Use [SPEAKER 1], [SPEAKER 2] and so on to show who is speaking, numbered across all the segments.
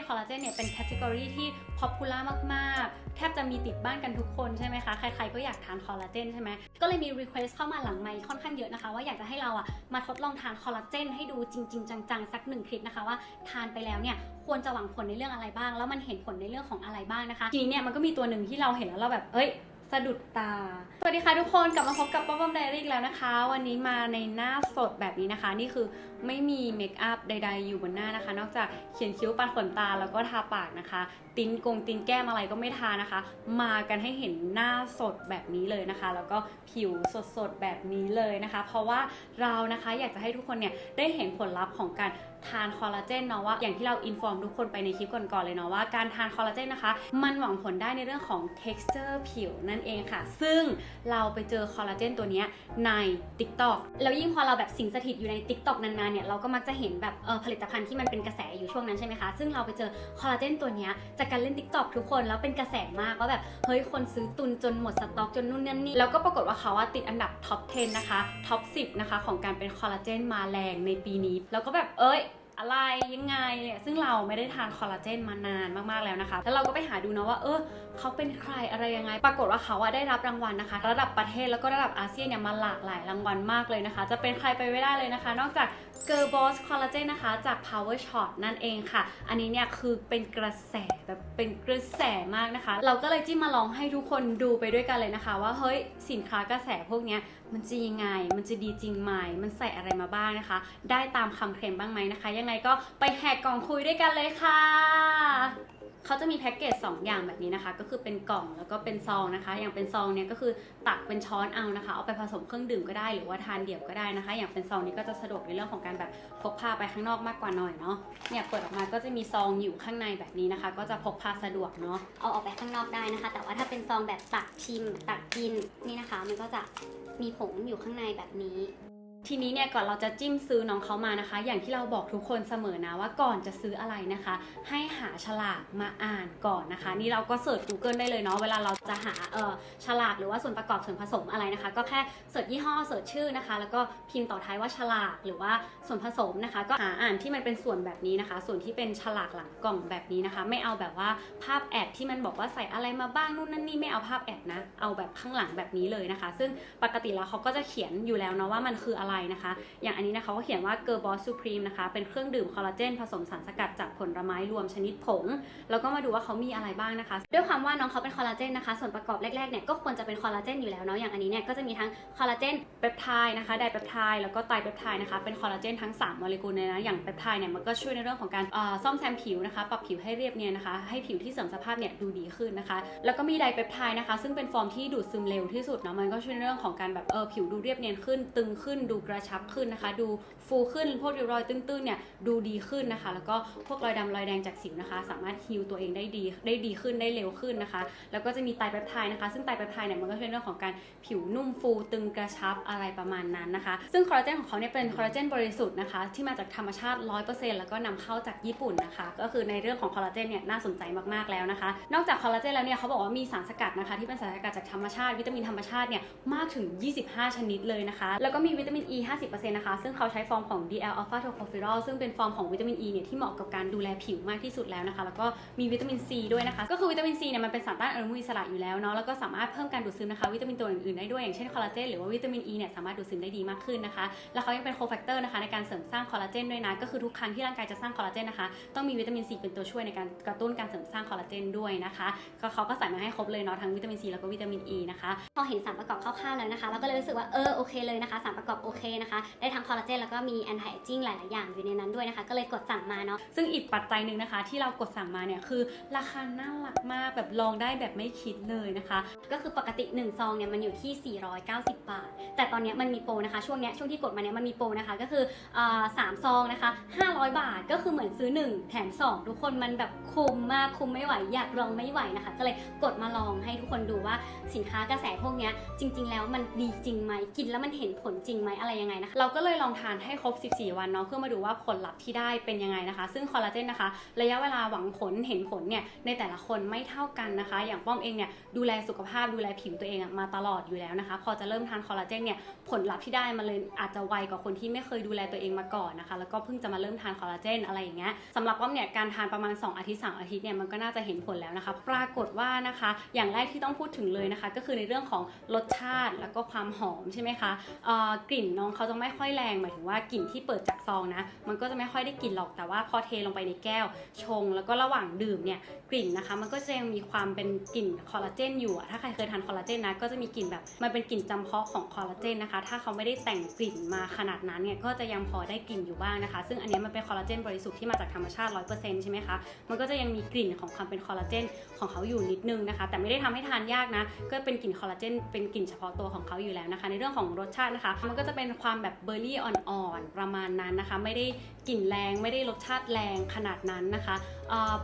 [SPEAKER 1] ศคอลลาเจนเนี่ยเป็นแคตตากรีที่ป๊อปูล่ามากๆ แทบจะมีติดบ้านกันทุกคนใช่ไหมคะ ใครๆก็อยากทานคอลลาเจนใช่ไหมก็เลยมีรีเควสเข้ามาหลังไมค์ค่อนข้างเยอะนะคะ ว่าอยากจะให้เราอะมาทดลองทานคอลลาเจนให้ดูจริง ๆ จังๆ สักหนึ่งคลิปนะคะว่าทานไปแล้วเนี่ยควรจะหวังผลในเรื่องอะไรบ้าง แล้วมันเห็นผลในเรื่องของอะไรบ้างนะคะ ทีนี้เนี่ยมันก็มีตัวหนึ่งที่เราเห็นแล้วเราแบบเอ้ย สะดุดตา สวัสดีค่ะทุกคนกลับมาพบกับป้อมป้อมไดอารี่อีกแล้วนะคะ วันนี้มาในหน้าสดแบบนี้นะคะ นี่คือไม่มีเมคอัพใด ๆ อยู่บนหน้านะคะ นอกจากเขียนคิ้วปัดขนตาแล้วก็ทาปากนะคะ ติ้นกงติ้นแก้มอะไรก็ไม่ทานะคะ มากันให้เห็นหน้าสดแบบนี้เลยนะคะ แล้วก็ผิวสดๆแบบนี้เลยนะคะ เพราะว่าเรานะคะอยากจะให้ทุกคนเนี่ยได้เห็นผลลัพธ์ของการทานคอลลาเจนเนาะว่าอย่างที่เราอินฟอร์มทุกคนไปในคลิปก่อนๆเลยเนาะว่าการทานคอลลาเจนนะคะ มันหวังผลได้ในเรื่องของ texture ผิวนั่นเองค่ะ ซึ่งเราไปเจอคอลลาเจนตัวนี้ใน TikTok แล้วยิ่งพอเราแบบสิงสถิตอยู่ใน TikTok นานๆเนี่ยเราก็มักจะเห็นแบบเออผลิตภัณฑ์ที่มันเป็นกระแสอยู่ช่วงนั้นใช่ไหมคะ ซึ่งเราไปเจอคอลลาเจนตัวนี้จากการเล่น TikTok ทุกคนแล้วเป็นกระแสมากว่าแบบเฮ้ยคนซื้อตุนจนหมดสต็อกจนนู่นนั่นนี่แล้วก็ปรากฏว่าเขาว่าติดอันดับท็อป 10 นะคะท็อป 10 นะคะของการเป็นคอลลาเจนมาแรงในปีนี้ แล้วก็แบบเอ้ยอะไรยังไงเนี่ยซึ่งเราไม่ได้ทานคอลลาเจนมานานมากๆแล้วนะคะ แล้วเราก็ไปหาดูนะว่าเออ เขาเป็นใครอะไรยังไง ปรากฏว่าเขาอะได้รับรางวัลนะคะ ระดับประเทศแล้วก็ระดับอาเซียนเนี่ยมาหลากหลายรางวัลมากเลยนะคะ จะเป็นใครไปไม่ได้เลยนะคะ นอกจาก Girl Boss Collagen นะคะ จาก Power Shot นั่นเองค่ะ อันนี้เนี่ยคือเป็นกระแสแบบเป็นกระแสมากนะคะ เราก็เลยจิ้มมาลองให้ทุกคนดูไปด้วยกันเลยนะคะ ว่าเฮ้ยสินค้ากระแสพวกเนี้ยมันจะยังไง มันจะดีจริงไหม มันใส่อะไรมาบ้างนะคะ ได้ตามคำเคลมบ้างไหมนะคะ ยังไงก็ไปแหกกล่องคุยด้วยกันเลยค่ะ เขาจะมีแพ็กเกจ2อย่างแบบนี้นะคะ ก็คือเป็นกล่องแล้วก็เป็นซองนะคะ อย่างเป็นซองเนี่ยก็คือตักเป็นช้อนเอานะคะ เอาไปผสมเครื่องดื่มก็ได้หรือว่าทานเดี่ยวก็ได้นะคะ อย่างเป็นซองนี้ก็จะสะดวกในเรื่องของการแบบพกพาไปข้างนอกมากกว่าหน่อยเนาะ เนี่ยเปิดออกมาก็จะมีซองอยู่ข้างในแบบนี้นะคะ ก็จะพกพาสะดวกเนาะ
[SPEAKER 2] เอาออกไปข้างนอกได้นะคะ แต่ว่าถ้าเป็นซองแบบตักชิมตักกินนี่นะคะ มันก็จะมีผงอยู่ข้างในแบบนี้
[SPEAKER 1] ทีนี้เนี่ยก่อนเราจะจิ้มซื้อน้องเขามานะคะ อย่างที่เราบอกทุกคนเสมอนะว่าก่อนจะซื้ออะไรนะคะ ให้หาฉลากมาอ่านก่อนนะคะ นี่เราก็เสิร์ช Google ได้เลยเนาะเวลาเราจะหาเออฉลากหรือว่าส่วนประกอบส่วนผสมอะไรนะคะ ก็แค่เสิร์ชยี่ห้อเสิร์ชชื่อนะคะ แล้วก็พิมพ์ต่อท้ายว่าฉลากหรือว่าส่วนผสมนะคะ ก็หาอ่านที่มันเป็นส่วนแบบนี้นะคะ ส่วนที่เป็นฉลากหลังกล่องแบบนี้นะคะ ไม่เอาแบบว่าภาพแอดที่มันบอกว่าใส่อะไรมาบ้างนู่นนั่นนี่ไม่เอาภาพแอดนะเอาแบบข้างหลังแบบนี้เลยนะคะ ซึ่งปกติแล้วเขาก็จะเขียนอยู่แล้วเนาะว่ามันคืออะไรนะคะ อย่างอันนี้นะคะเขาเขียนว่า g i r l Boss Supreme นะคะ เป็นเครื่องดื่มคอลลาเจนผสมสารสกัดจากผลไม้รวมชนิดผง แล้วก็มาดูว่าเขามีอะไรบ้างนะคะ ด้วยความว่าน้องเขาเป็นคอลลาเจนนะคะ ส่วนประกอบแรกๆเนี่ยก็ควรจะเป็นคอลลาเจนอยู่แล้วเนาะ อย่างอันนี้เนี่ยก็จะมีทั้งคอลลาเจนเปปไทด์นะคะ ไดเปปไทด์แล้วก็ไตเปปไทด์นะคะ เป็นคอลลาเจนทั้ง3โมเลกุลเลยนะ อย่างเปปไทด์เนี่ยมันก็ช่วยในเรื่องของการซ่อมแซมผิวนะคะ ปรับผิวให้เรียบเนียนนะคะ ให้ผิวที่เสริมสภาพเนี่ยดูดีขึ้นนะคะ แล้วก็มีไดเปปไทด์นะคะ ซึ่งเป็นฟอร์มที่ดูดซึมเร็วที่สุดเนาะ มันก็ช่วยในเรื่องของการแบบเออผิวดูเรียบเนียนขึ้น ตึงขึ้นดูกระชับขึ้นนะคะ ดูฟูขึ้นพวกริ้วรอยตื้นๆเนี่ยดูดีขึ้นนะคะ แล้วก็พวกรอยดำรอยแดงจากสิวนะคะ สามารถฮิวตัวเองได้ดีได้ดีขึ้นได้เร็วขึ้นนะคะ แล้วก็จะมีไตรเปปไทด์นะคะ ซึ่งไตรเปปไทด์เนี่ยมันก็ช่วยเรื่องของการผิวนุ่มฟูตึงกระชับอะไรประมาณนั้นนะคะ ซึ่งคอลลาเจนของเขาเนี่ยเป็นคอลลาเจนบริสุทธิ์นะคะ ที่มาจากธรรมชาติ 100%แล้วก็นำเข้าจากญี่ปุ่นนะคะ ก็คือในเรื่องของคอลลาเจนเนี่ยน่าสนใจมากๆแล้วนะคะ นอกจากคอลลาเจนแล้วเนี่ยเขาบอกว่ามีสารสกัดนะคะ ที่เป็นสารสกัดจากธรรมชาติ วิตามินธรรมชาติเนี่ยมากถึง 25 ชนิดเลยนะคะ แล้วก็มีวิตามิน E 50%นะคะ ซึ่งเขาใช้ฟอร์มของ DL alpha tocopherol ซึ่งเป็นฟอร์มของวิตามิน E เนี่ยที่เหมาะกับการดูแลผิวมากที่สุดแล้วนะคะ แล้วก็มีวิตามิน C ด้วยนะคะ ก็คือวิตามิน C เนี่ยมันเป็นสารต้านอนุมูลอิสระอยู่แล้วเนาะ แล้วก็สามารถเพิ่มการดูดซึมนะคะวิตามินตัวอื่นๆได้ด้วย อย่างเช่นคอลลาเจนหรือว่าวิตามิน E เนี่ยสามารถดูดซึมได้ดีมากขึ้นนะคะ แล้วเขายังเป็นโคแฟกเตอร์นะคะในการเสริมสร้างคอลลาเจนด้วยนะ ก็คือทุกครั้งที่ร่างกายจะสร้างคอลลาเจนนะคะต้องมีวิตามิน C เป็นตัวช่วยในการกระตุ้นการเสริมสร้างคอลลาเจนด้วยนะคะก็เขาก็ใส่มาให้ครบเลยเนาะทั้งวิตามิน C แล้วก็วิตามิน E นะคะ
[SPEAKER 2] พอเห็นสารประกอบคร่าวๆแล้วนะคะ เราก็เลยรู้สึกว่าเออโอเคเลยนะคะสารประกอบโอเคนะคะ ได้ทั้งคอลลาเจนแล้วก็มี anti aging หลาย ๆ อย่างอยู่ในนั้นด้วยนะคะ ก็เลยกดสั่งมาเนาะ
[SPEAKER 1] ซึ่งอีกปัจจัยหนึ่งนะคะ ที่เรากดสั่งมาเนี่ยคือราคาน่ารักมากแบบลองได้แบบไม่คิดเลยนะคะ
[SPEAKER 2] ก็คือปกติ 1 ซองเนี่ยมันอยู่ที่ 490 บาท แต่ตอนเนี้ยมันมีโปรนะคะ ช่วงเนี้ยช่วงที่กดมาเนี่ยมันมีโปรนะคะ ก็คืออ่าสามซองนะคะ 500 บาท ก็คือเหมือนซื้อ 1 แถม 2 ทุกคนมันแบบคุ้มมากคุ้มไม่ไหวอยากลองไม่ไหวนะคะ ก็เลยกดมาลองให้ทุกคนดูว่าสินค้ากระแสพวกเนี้ยจริง ๆ แล้วมันดีจริงไหมกินแล้วมันเห็นผลจริงไหมอะไร
[SPEAKER 1] ยังไงนะคะ เราก็เลยลองทานให้ครบ 14 วันเนาะเพื่อมาดูว่าผลลัพธ์ที่ได้เป็นยังไงนะคะ ซึ่งคอลลาเจนนะคะ ระยะเวลาหวังผลเห็นผลเนี่ยในแต่ละคนไม่เท่ากันนะคะ อย่างป้อมเองเนี่ยดูแลสุขภาพดูแลผิวตัวเองอมาตลอดอยู่แล้วนะคะ พอจะเริ่มทานคอลลาเจนเนี่ยผลลัพธ์ที่ได้มาเลยอาจจะไวกว่าคนที่ไม่เคยดูแลตัวเองมาก่อนนะคะ แล้วก็เพิ่งจะมาเริ่มทานคอลลาเจนอะไรอย่างเงี้ยสำหรับป้อมเนี่ยการทานประมาณ 2 อาทิตย์3อาทิตย์เนี่ยมันก็น่าจะเห็นผลแล้วนะคะ ปรากฏว่านะคะ อย่างแรกที่ต้องพูดถึงเลยนะคะ ก็คือในเรื่องของรสชาติแล้วก็ความหอมใช่ไหมคะกลิ่นน้องเขาจะไม่ค่อยแรงหมายถึงว่ากลิ่นที่เปิดจากซองนะ มันก็จะไม่ค่อยได้กลิ่นหรอกแต่ว่าพอเทลงไปในแก้ว ชง แล้วก็ระหว่างดื่มเนี่ยกลิ่นนะคะ มันก็จะยังมีความเป็นกลิ่นคอลลาเจนอยู่อะถ้าใครเคยทานคอลลาเจนนะก็จะมีกลิ่นแบบมันเป็นกลิ่นจำเพาะของคอลลาเจนนะคะ ถ้าเขาไม่ได้แต่งกลิ่นมาขนาดนั้นเนี่ยก็จะยังพอได้กลิ่นอยู่บ้างนะคะ ซึ่งอันนี้มันเป็นคอลลาเจนบริสุทธิ์ที่มาจากธรรมชาติ 100%ใช่ไหมคะมันก็จะยังมีกลิ่นของความเป็นคอลลาเจนของเขาอยู่นิดนึงนะคะ แต่ไม่ได้ทำให้ทานยากนะ ก็เป็นกลิ่นคอลลาเจนเป็นกลิ่นเฉพาะตัวของเขาอยู่แล้วนะคะ ในเรื่องของรสชาตินะคะ มันก็จะเป็น็นความแบบเบอร์รี่อ่อนๆประมาณนั้นนะคะ ไม่ได้กลิ่นแรงไม่ได้รสชาติแรงขนาดนั้นนะคะ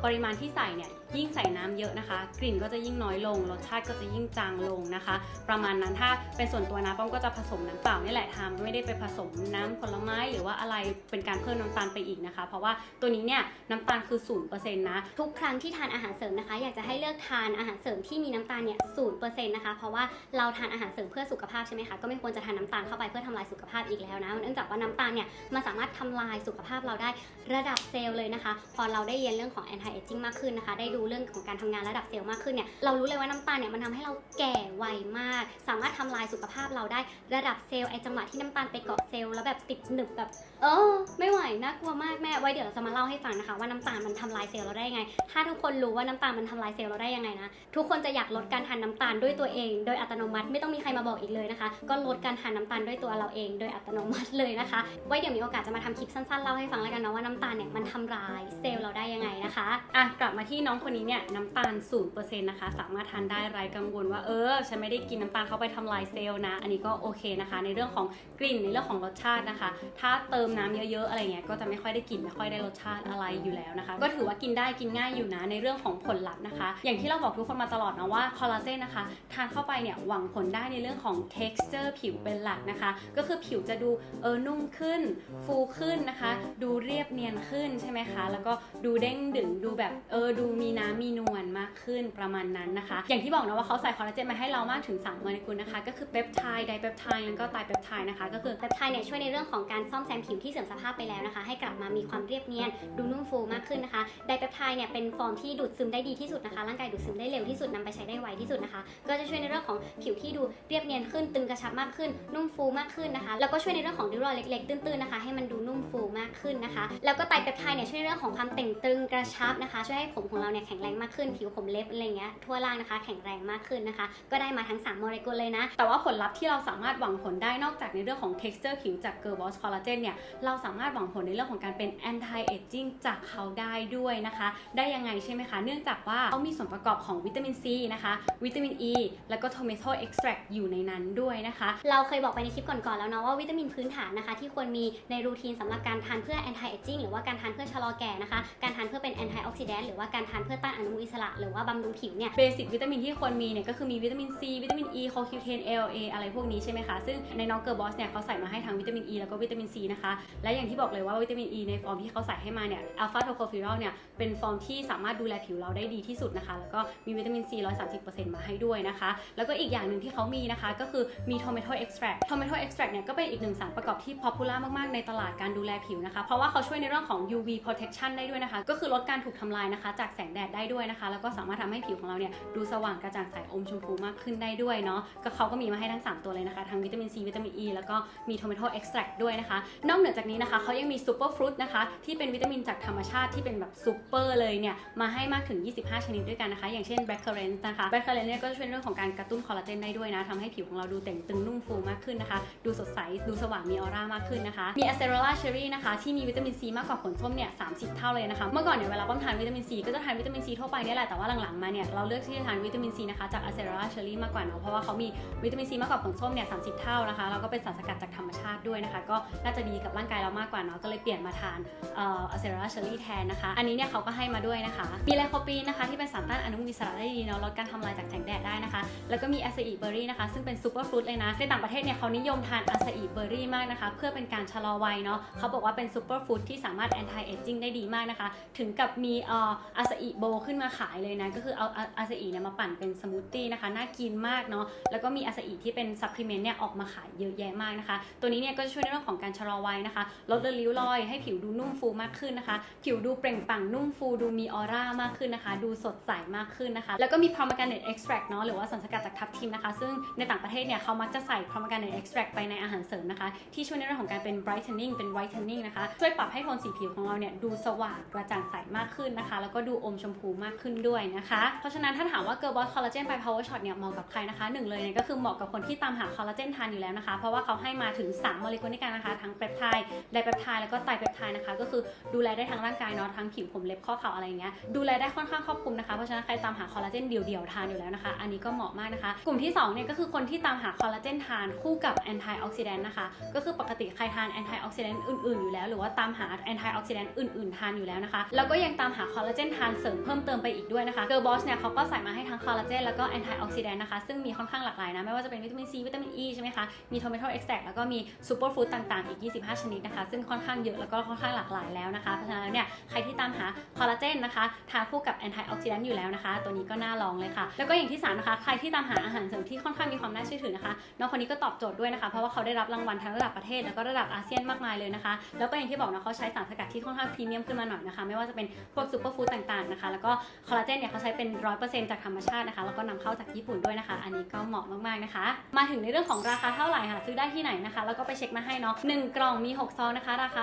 [SPEAKER 1] ปริมาณที่ใส่เนี่ยยิ่งใส่น้ำเยอะนะคะ กลิ่นก็จะยิ่งน้อยลงรสชาติก็จะยิ่งจางลงนะคะ ประมาณนั้นถ้าเป็นส่วนตัวนะป้อมก็จะผสมน้ำเปล่านี่แหละทำไม่ได้ไปผสมน้ำผลไม้หรือว่าอะไรเป็นการเพิ่มน้ำตาลไปอีกนะคะ เพราะว่าตัวนี้เนี่ยน้ำตาลคือ0%นเปอร์เซ็นต์นะ
[SPEAKER 2] ทุกครั้งที่ทานอาหารเสริมนะคะ อยากจะให้เลือกทานอาหารเสริมที่มีน้ำตาลเนี่ยศูนย์เปอร์เซ็นต์นะคะเพราะว่าเราทานอาหารเสริมเพื่อสุขภาพใช่ไหมคะก็ไม่ควรจะทานน้ำตาลเข้าไปเพื่อทำลายสุขภาพอีกแล้วนะเนื่องจากว่าน้ำตาลเนี่ยมันสามารถทำลายสุขภาพเราได้ระดับเซลล์เลยนะคะ พอเราได้เรียนเรื่องของ anti aging มากขึ้นนะคะ ได้ดูเรื่องของการทำงานระดับเซลล์มากขึ้นเนี่ย เรารู้เลยว่าน้ำตาลเนี่ยมันทำให้เราแก่ไวมาก สามารถทำลายสุขภาพเราได้ระดับเซลล์ไอจังหวะที่น้ำตาลไปเกาะเซลล์แล้วแบบติดหนึบแบบ เออ ไม่ไหวน่ากลัวมากแม่ไว้เดี๋ยวเราจะมาเล่าให้ฟังนะคะว่าน้ำตาลมันทำลายเซลล์เราได้ยังไง ถ้าทุกคนรู้ว่าน้ำตาลมันทำลายเซลล์เราได้ยังไงนะทุกคนจะอยากลดการทานน้ำตาลด้วยตัวเอง โดยอัตโนมัติไม่ต้องมีใครมาบอกอีกเลยนะคะ ก็ลดการทานน้ำตาลด้วยตัวเราเอง โดยอัตโนมัติเลยนะคะ ไว้เดี๋ยวมีโอกาสจะมาทำคลิปสั้นๆเล่าให้ฟังแล้วกันเนาะว่าน้ำตาลเนี่ยมันทำลายเซลล์เราได้ยังไงนะคะ
[SPEAKER 1] อะกลับมาที่น้องคนนี้เนี่ยน้ำตาล0%นะคะ สามารถทานได้ไร้กังวลว่าเออฉันไม่ได้กินน้ำตาลเข้าไปทำลายเซลล์นะ อันนี้ก็โอเคนะคะ ในเรื่องของกลิ่นในเรื่องของรสชาตินะคะ ถ้าเติมน้ำเยอะๆอะไรเงี้ยก็จะไม่ค่อยได้กลิ่นไม่ค่อยได้รสชาติอะไรอยู่แล้วนะคะ ก็ถือว่ากินได้กินง่ายอยู่นะในเรื่องของผลลัพธ์นะคะ อย่างที่เราบอกทุกคนมาตลอดนะว่าคอลลาเจนนะคะทานเข้าไปเนี่ยหวังผลได้ในเรื่องของ texture ผิวเป็นหลักนะคะ ก็คือผิวจะดูเออนุ่มขึ้น ฟูขึ้นนะคะ ดูเรียบเนียนขึ้นใช่ไหมคะ แล้วก็ดูเด้งดึงดูแบบเออดูมีน้ำมีนวลมากขึ้นประมาณนั้นนะคะ อย่างที่บอกนะว่าเขาใส่คอลลาเจนมาให้เรามากถึง3โมเลกุลนะคะ ก็คือเปปไทด์ไดเปปไทด์แล้วก็ไตเปปไทด์นะคะ ก็คือ
[SPEAKER 2] เปปไทด์เนี่ยช่วยในเรื่องของการซ่อมแซมผิวที่เสื่อมสภาพไปแล้วนะคะ ให้กลับมามีความเรียบเนียนดูนุ่มฟูมากขึ้นนะคะไดเปปไทด์เนี่ยเป็นฟอร์มที่ดูดซึมได้ดีที่สุดนะคะ ร่างกายดูดซึมได้เร็วที่สุดนำไปใช้ได้ไวที่สุดนะคะ ก็จะช่วยในเรื่องของผิวที่ดูเรียบเนียนขึ้นตึงกระชับมากขึ้น นุ่มฟูมากขึ้นนะคะ แล้วก็ช่วยในเรื่องของริ้วรอยเล็กๆตื้นๆนะคะ ให้มันดูนุ่มฟูมากขึ้นนะคะ แล้วก็ไตเปปไทด์เนี่ยช่วยในเรื่องของความเต่งตึงกระชับนะคะ ช่วยให้ผมของเราเนี่ยแข็งแรงมากขึ้น ผิวผมเล็บอะไรเงี้ยทั่วร่างนะคะ แข็งแรงมากขึ้นนะคะ ก็ได้มาทั้งสามโมเลกุลเลยนะ
[SPEAKER 1] แต่ว่าผลลัพธ์ที่เราสามารถหวังผลได้นอกจากในเรื่องของ texture ผิวจาก Girl Boss Collagen เนี่ยเราสามารถหวังผลในเรื่องของการเป็น anti aging จากเขาได้ด้วยนะคะ ได้ยังไงใช่ไหมคะ เนื่องจากว่าเขามีส่วนประกอบของวิตามินซีนะคะ วิตามินอ e, แล้วก็ tomato extract อยู่ในนั้นด้วยนะคะ
[SPEAKER 2] เราเคยบอกไปในคลิปก่อนๆแล้วเนาะว่าวิตามินพื้นฐานนะคะ ที่ควรมีในรูทีนสำหรับการทานเพื่อ anti aging หรือว่าการทานเพื่อชะลอแก่นะคะ การทานเพื่อเป็น anti oxidant หรือว่าการทานเพื่อต้านอนุมูลอิสระ หรือว่าบำรุงผิวเนี่ย
[SPEAKER 1] เบสิกวิตามินที่ควรมีเนี่ยก็คือมีวิตามินซีวิตามินอ e, CoQ10 ALA ออะไรพวกนี้ใช่ไหมคะซึ่งในน้องเกอร์บอสเนี่ยเขาใส่มาให้ทั้งวิตามินอ e แล้วก็วิตามินซีนะคะและอย่างที่บอกเลยว่าวิตามินอ e ในฟอร์มที่เขาใส่ให้มาเนี่ยอัลฟาโทโคฟิรอลเนี่ยเป็นฟอร์มที่สามารถดูแลผิวเราได้ดีที่สุดนะคะแล้วก็มีวิตามินซี130%มาให้ด้วยนะคะแล้วก็อีกอย่างหนึ่งที่เขามีนะคะก็คือมี tomato extract tomato extract เนี่ยก็เป็นอีกหนึ่งสารประกอบที่ popular มากๆ ในตลาดการดูแลผิวนะคะ เพราะว่าเขาช่วยในเรื่องของ UV protection ได้ด้วยนะคะ ก็คือลดการถูกทำลายนะคะ จากแสงแดดได้ด้วยนะคะ แล้วก็สามารถทำให้ผิวของเราเนี่ยดูสว่างกระจ่างใสอมชมพูมากขึ้นได้ด้วยเนาะก็เขาก็มีมาให้ทั้ง 3 ตัวเลยนะคะ ทั้งวิตามินซีวิตามินอ e แล้วก็มี tomato extract ด้วยนะคะ นอกเหนือจากนี้นะคะเขายังมี super fruit นะคะที่เป็นวิตามินจากธรรมชาติที่เป็นแบบซูเปอร์เลยเนี่ยมาให้มากถึง 25 ชนิดด้วยกันนะคะ อย่างเช่น black currant นะคะ black currant เนี่ยก็จะช่วยเรื่องของการกระตุ้นคอลลาเจนได้ด้วยนะทำให้ผิวของเราดูเต่งตึงนุ่มฟูมากขึ้นนะคะ ดูสดใสดูสว่างมีออร่ามากขึ้นนะคะมี acerola cherry นะคะที่มีวิตามินซีมากกว่าผลส้มเนี่ย30 เท่าเลยนะคะเมื่อก่อนเนี่ยเวลาป้อมทานวิตามินซีก็จะทานวิตามินซีทั่วไปเนี่ยแหละแต่ว่าหลังๆมาเนี่ยเราเลือกที่จะทานวิตามินซีนะคะจากอะเซราเชอรี่มากกว่าเนาะเพราะว่าเขามีวิตามินซีมากกว่าผลส้มเนี่ยสาเท่านะคะแล้วก็เป็นสารสกัดจากธรรมชาติด้วยนะคะ ก็น่าจะดีกับร่างกายเรามากกว่าเนาะก็เลยเปลี่ยนมาทานเอ่ออะเซราเชอรี่แทนนะคะ อันนี้เนี่ยเขาก็ให้มาด้วยนะคะ มีไลโคปีนนะคะที่เป็นสารต้านอนุมูลอิสระได้ดีเนาะลดการทำลายจากแสงแดดได้นะคะ แล้วก็มีอาซาอิเบอร์รี่นะคะซึ่งเป็นซูเปอร์ฟรุตเลยนะในต่างประเทศเนี่ยเขานิยมทานอาซาอิเบอร์รี่มากนะคะ เพื่อเป็นการชะลอวัยเนาะเขาบอกว่าเป็นซูเปอร์ฟรุตที่สามารถแอนตี้เอจจิ้งได้ดีมากนะคะ ถึงกับมีอ่ออาซาอิโบขึ้นมาขายเลยนะ ก็คือเอาอาซาอิเนี่ยมาปั่นเป็นสมูทตี้นะคะ น่ากินมากเนาะ แล้วก็มีอาซาอิที่เป็นซัพพลีเมนต์เนี่ยออกมาขายเยอะแยะมากนะคะ ตัวนี้เนี่ยก็จะช่วยในเรื่องของการชะลอวัยนะคะ ลดเลือนริ้วรอย ให้ผิวดูนุ่มฟูมากขึ้นนะคะ ผิวดูเปล่งปลั่งนุ่มฟู ดูมีออร่ามากขึ้นนะคะ ดูสดใสมากขึ้นนะคะ แล้วก็มี pomegranate extract เนาะ หรือว่าสารสกัดจากทับทิมนะคะ ซึ่งในต่างประเทศเนี่ยเขามักจะใส่ pomegranate extract ไปในอาหารเสริมนะคะ ที่ช่วยในเรื่องของการเป็น brightening เป็น whitening นะคะ ช่วยปรับให้โทนสีผิวของเราเนี่ยดูสว่างกระจ่างใสมากขึ้นนะคะ แล้วก็ดูอมชมพูมากขึ้นด้วยนะคะ เพราะฉะนั้นถ้าถามว่า Girl Boss Collagen by Power Shot เนี่ยเหมาะกับใครนะคะหนึ่งเลยเนี่ยก็คือเหมาะกับคนที่ตามหาคอลลาเจนทานอยู่แล้วนะคะ เพราะว่าเขาให้มาถึง 3 โมเลกุลด้วยกันนะคะ ทั้งเปปไทด์ไดเปปไทด์แล้วก็ไตรเปปไทด์นะคะ ก็คือดูแลได้ทั้งร่างกายเนาะทั้งผิวผมเล็บข้อเข่าอะไรอย่างเงี้ยดูแลได้ค่อนข้างครอบคลุมนะคะเพราะฉะนั้นใครตามหาคอลลาเจนเดี่ยวๆทานอยู่แล้วนะคะ อันนี้ก็เหมาะมากนะคะ กลุ่มที่2เนี่ยก็คือคนที่ตามหาคอลลาเจนทานคู่กับแอนตี้ออกซิแดนต์นะคะก็คือปกติใครทานแอนตี้ออกซิแดนต์อื่นๆอยู่แล้ว หรือว่าตามหาแอนตี้ออกซิแดนต์อื่นๆทานอยู่แล้วนะคะแล้วกก็ยังตามหาคอลลาเจนทานเสริมเพิ่มเติมไปอีกด้วยนะคะ Girl Boss เนี่ยเขาก็ใส่มาให้ทั้งคอลลาเจนแล้วก็แอนตี้ออกซิแดนต์นะคะ ซึ่งมีค่อนข้างหลากหลายนะ ไม่ว่าจะเป็นวิตามินซีวิตามินอ e ีใช่ไหมคะ มีโทเมโตเอ็กซ์แทแล้วก็มีซูเปอร์ฟู้ดต่างๆ อีก 25 ชนิดนะคะ ซึ่งค่อนข้างเยอะแล้วก็ค่อนข้างหลากหลายแล้วนะคะ เพราะฉะนั้นเนี่ยใครที่ตามหาคอลลาเจนนะคะทานคู่กับแอนตี้ออกซิแดนต์อยู่แล้วนะคะ ตัวนี้ก็น่าลองเลยค่ะ แล้วก็อย่างที่สามนะคะใครที่ตามหาอาหารเสริมที่ค่อนข้างมีความน่าเชื่อถือนะคะน้องคนนี้ก็ตอบโจทย์ด้วยนะคะ เพราะว่าเขาได้รับรางวัลทั้งระดับประเทศแล้วก็ระดับอาเซียนมากมายเลยนะคะ แล้วก็อย่างที่บอกนะเขาใช้สารสกัดที่ค่อนข้างพรีเมียมขึ้นมาหน่อยนะคะไม่ว่าจะเป็นพวกซูเปอร์ฟู้ดต่างๆนะคะ แล้วก็คอลลาเจนเนี่ยเขาใช้เป็นร้อยเปอร์เซ็นต์จากธรรมชาตินะคะ แล้วก็นำเข้าจากญี่ปุ่นด้วยนะคะ อันนี้ก็เหมาะมากๆนะคะ มาถึงในเรื่องของราคาเท่าไหร่ค่ะซื้อได้ที่ไหนนะคะ แล้วก็ไปเช็คมาให้เนาะหนึ่งกล่องมี 6 ซองนะคะ ราคา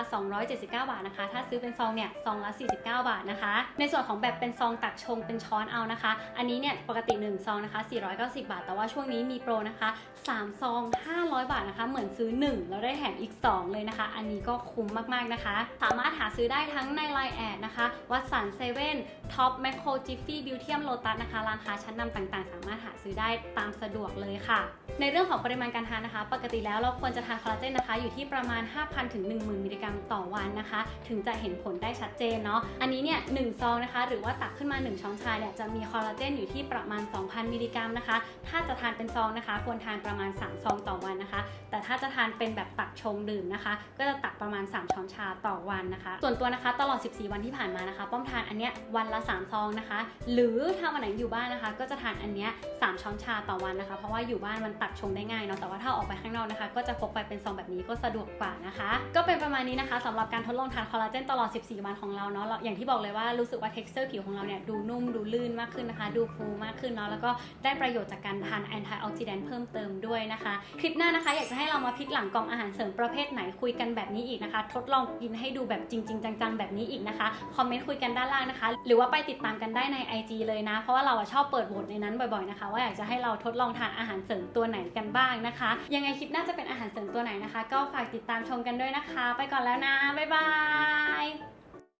[SPEAKER 1] 279 บาทนะคะ ถ้าซื้อเป็นซองเนี่ยซองละ 49 บาทนะคะ ในส่วนของแบบเป็นซองตักชงเป็นช้อนเอานะคะ อันนี้เนี่ยปกติ 1 ซองนะคะ 490 บาท แต่ว่าช่วงนี้มีโปรนะคะ3ซอง 500 บาทนะคะ เหมือนซื้อ 1 แล้วได้แถมอีก 2 เลยนะคะ อันนี้ก็คุ้มมากๆนะคะ สามารถหาซื้อได้ทั้งใน Line แอดนะคะวัดสันเซเว่นท็อปแมคโครจิฟฟี่บิวเทียมโลตัสนะคะร้านค้าชั้นนำต่างๆ สามารถหาซื้อได้ตามสะดวกเลยค่ะ ในเรื่องของปริมาณการทานนะคะ ปกติแล้วเราควรจะทานคอลลาเจนนะคะ อยู่ที่ประมาณ 5,000ถึง10,000 มิลลิกรัมต่อวันนะคะ ถึงจะเห็นผลได้ชัดเจนเนาะอันนี้เนี่ย1ซองนะคะ หรือว่าตักขึ้นมา 1 ช้อนชาเนี่ยจะมีคอลลาเจนอยู่ที่ประมาณ 2,000 มิลลิกรัมนะคะ ถ้าจะทานเป็นซองนะคะ ควรทานประมาณ 3 ซองต่อวันนะคะ แต่ถ้าจะทานเป็นแบบตักชงดื่มนะคะ ก็จะตักประมาณ 3 ช้อนชาต่อวันนะคะ ส่วนตัวนะคะตลอด 14 วันที่ผ่านมานะคะ ป้อมทานอันเนี้ยวันละ3ซองนะคะ หรือถ้าวันไหนอยู่บ้านนะคะ ก็จะทานอันเนี้ย3ช้อนชาต่อวันนะคะ เพราะว่าอยู่บ้านมันตักชงได้ง่ายเนาะแต่ว่าถ้าออกไปข้างนอกนะคะ ก็จะพกไปเป็นซองแบบนี้ก็สะดวกกว่านะคะ ก็เป็นประมาณนี้นะคะสำหรับการทดลองทานคอลลาเจนตลอด 14 วันของเราเนาะอย่างที่บอกเลยว่ารู้สึกว่า texture ผิวของเราเนี่ยดูนุ่มดูลื่นมากขึ้นนะคะ ดูฟูมากขึ้นเนาะแล้วก็ได้ประโยชน์จากการทาน anti oxidant เพิ่มเติมด้วยนะคะ คลิปหน้านะคะอยากจะให้เรามาพลิกหลังกล่องอาหารเสริมประเภทไหนคุยกันแบบนี้อีกนะคะ ทดลองกินให้ดูแบบจริง ๆ จังๆ แบบนี้อีกนะคะคอมเมนต์คุยกันด้านล่างนะคะ หรือว่าไปติดตามกันได้ใน IG เลยนะ เพราะว่าเราชอบเปิดโหวตในนั้นบ่อยๆนะคะ ว่าอยากจะให้เราทดลองทานอาหารเสริมตัวไหนกันบ้างนะคะ ยังไงคลิปน่าจะเป็นอาหารเสริมตัวไหนนะคะ ก็ฝากติดตามชมกันด้วยนะคะ ไปก่อนแล้วนะบ๊ายบาย